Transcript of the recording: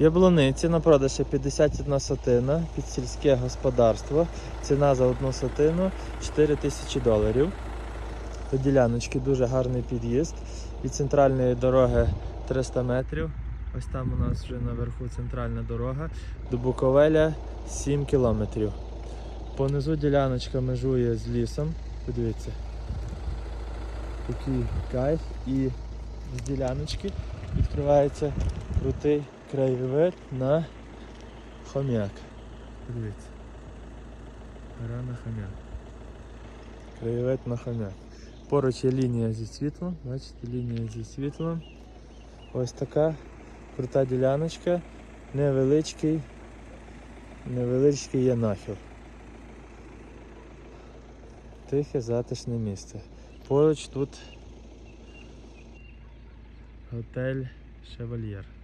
Яблуниці на продажі 51 сотина під сільське господарство. Ціна за одну сотину 4 тисячі доларів. До діляночки дуже гарний під'їзд. Від центральної дороги 300 метрів. Ось там у нас вже наверху центральна дорога. До Буковеля 7 кілометрів. Понизу діляночка межує з лісом. Подивіться. Такий кайф. І з діляночки відкривається крутий краєвид на хом'як. Подивіться. Гора на хом'як. Краєвид на хом'як. Поруч є лінія зі світлом. Бачите, лінія зі світлом. Ось така крута діляночка. Невеличкий. Невеличкий є нахил. Тихе затишне місце. Поруч тут готель Шевальєр.